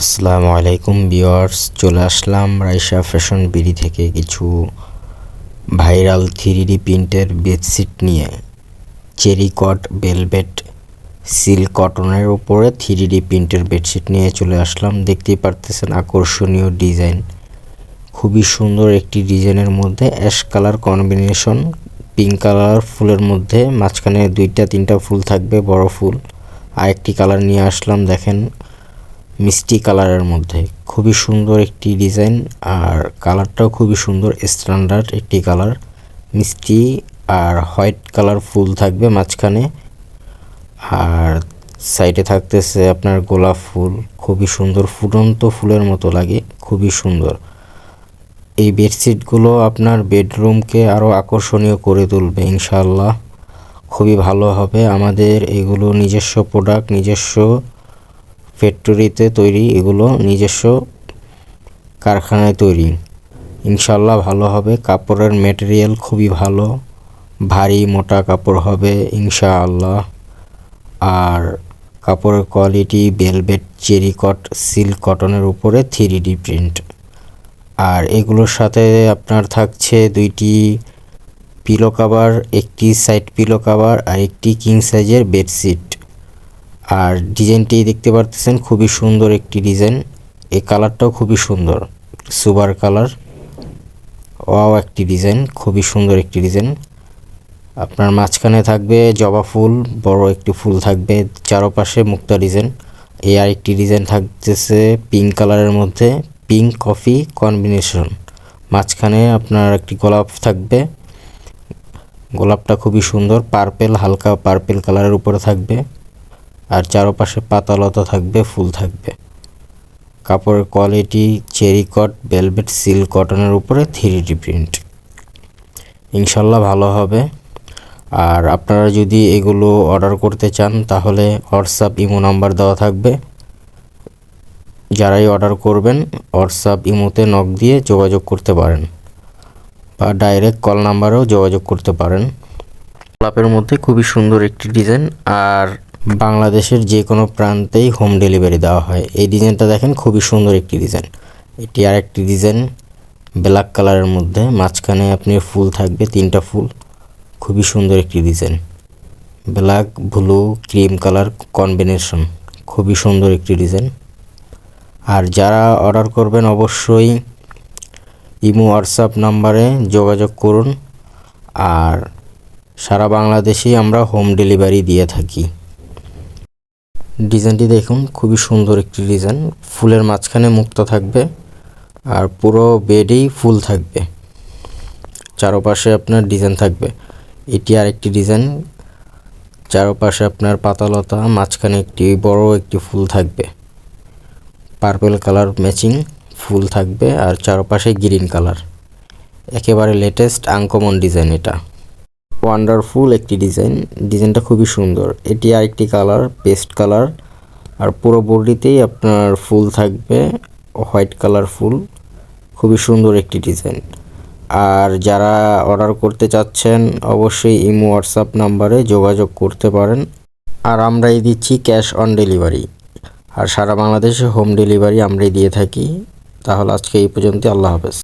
আসসালামু আলাইকুম বিয়ার্স চলে আসলাম রাইসা ফ্যাশন বিডি থেকে কিছু ভাইরাল থ্রি ডি প্রিন্টের বেডশিট নিয়ে। চেরি কট বেলভেট সিল্ক কটনের উপরে থ্রি ডি প্রিন্টের বেডশিট নিয়ে চলে আসলাম। দেখতেই পারতেছেন আকর্ষণীয় ডিজাইন। খুবই সুন্দর একটি ডিজাইনের মধ্যে ash colour combination, pink colour ফুলের মধ্যে, মাঝখানে দুইটা তিনটা ফুল থাকবে, বড় ফুল। আর একটি কালার নিয়ে আসলাম, দেখেন। মিষ্টি কালারের মধ্যে। খুবই সুন্দর একটি ডিজাইন আর কালারটাও খুবই সুন্দর, স্ট্যান্ডার্ড একটি কালার। মিষ্টি আর হোয়াইট কালার ফুল থাকবে মাঝখানে। আর সাইডে থাকতেছে আপনার গোলাপ ফুল। খুবই সুন্দর, ফুটন্ত ফুলের মতো লাগে, খুবই সুন্দর। এই বেডশিটগুলো আপনার বেডরুমকে আরও আকর্ষণীয় করে তুলবে ইনশাল্লাহ খুবই ভালো হবে আমাদের এগুলো নিজস্ব প্রোডাক্ট, নিজস্ব ফ্যাক্টরিতে তৈরি, এগুলো নিজস্ব কারখানায় তৈরি। ইনশাল্লাহ ভালো হবে। কাপড়ের ম্যাটেরিয়াল খুবই ভালো। ভারী, মোটা কাপড় হবে ইনশাআল্লাহ। আর কাপড়ের quality velvet cherry cot silk কটনের উপরে থ্রি ডি প্রিন্ট আর এগুলোর সাথে আপনার থাকছে দুইটি পিলো কাভার একটি সাইড পিলো কাভার আর একটি কিং সাইজের বেডশিট আর ডিজাইনটি দেখতে পারতেছেন খুবই সুন্দর একটি ডিজাইন। এই কালারটাও খুবই সুন্দর। Superb colour. ওয়াও একটি ডিজাইন, খুবই সুন্দর একটি ডিজাইন। আপনার মাঝখানে থাকবে জবা ফুল, বড় একটি ফুল থাকবে, চারপাশে মুক্তা ডিজাইন। এই আরেকটি ডিজাইন থাকতেছে পিঙ্ক কালারের মধ্যে, পিঙ্ক কফি কম্বিনেশন। মাঝখানে আপনার একটি গোলাপ থাকবে। গোলাপটা খুবই সুন্দর, পার্পেল, হালকা পার্পেল কালারের উপরে থাকবে। আর চারপাশে পাতালতা থাকবে, ফুল থাকবে। কাপড়ের quality, cherry cot, velvet silk কটনের উপরে থ্রি ডি প্রিন্ট। ইনশাল্লাহ ভালো হবে। আর আপনারা যদি এগুলো অর্ডার করতে চান, তাহলে হোয়াটসঅ্যাপ ইমো নাম্বার দেওয়া থাকবে। যারাই অর্ডার করবেন, হোয়াটসঅ্যাপ ইমোতে নক দিয়ে যোগাযোগ করতে পারেন। বা ডাইরেক্ট কল নাম্বারেও যোগাযোগ করতে পারেন। গোলাপের মধ্যে খুবই সুন্দর একটি ডিজাইন, আর বাংলাদেশের যে কোনো প্রান্তেই হোম ডেলিভারি দেওয়া হয়। এই ডিজাইনটা দেখেন, খুবই সুন্দর একটি ডিজাইন এটি আর একটি ডিজাইন ব্ল্যাক কালারের মধ্যে। মাঝখানে আপনি ফুল থাকবে, তিনটা ফুল। খুবই সুন্দর একটি design black blue cream colour combination খুবই সুন্দর একটি ডিজাইন আর যারা অর্ডার করবেন অবশ্যই ইমো হোয়াটসঅ্যাপ নাম্বারে যোগাযোগ করুন। আর সারা বাংলাদেশেই আমরা হোম ডেলিভারি দিয়ে থাকি। ডিজাইনটি দেখুন, খুবই সুন্দর একটি ডিজাইন। ফুলের মাঝখানে মুক্ত থাকবে আর পুরো বেডেই ফুল থাকবে। চারপাশে আপনার ডিজাইন থাকবে। এটি আর একটি ডিজাইন। চারপাশে আপনার পাতালতা, মাঝখানে একটি বড় একটি ফুল থাকবে। পার্পেল কালার ম্যাচিং ফুল থাকবে আর চারপাশে গ্রিন কালার। একেবারে লেটেস্ট আনকমন ডিজাইন এটা। ওয়ান্ডারফুল একটি ডিজাইন ডিজাইনটা খুবই সুন্দর। এটি আরেকটি কালার পেস্ট কালার আর পুরো বডিতেই আপনার ফুল থাকবে হোয়াইট কালার ফুল খুবই সুন্দর একটি ডিজাইন আর যারা অর্ডার করতে চাচ্ছেন, অবশ্যই ইমো হোয়াটসঅ্যাপ নাম্বারে যোগাযোগ করতে পারেন। আর আমরাই দিচ্ছি ক্যাশ অন ডেলিভারি আর সারা বাংলাদেশে হোম ডেলিভারি আমরাই দিয়ে থাকি। তাহলে আজকে এই পর্যন্ত আল্লাহ হাফেজ।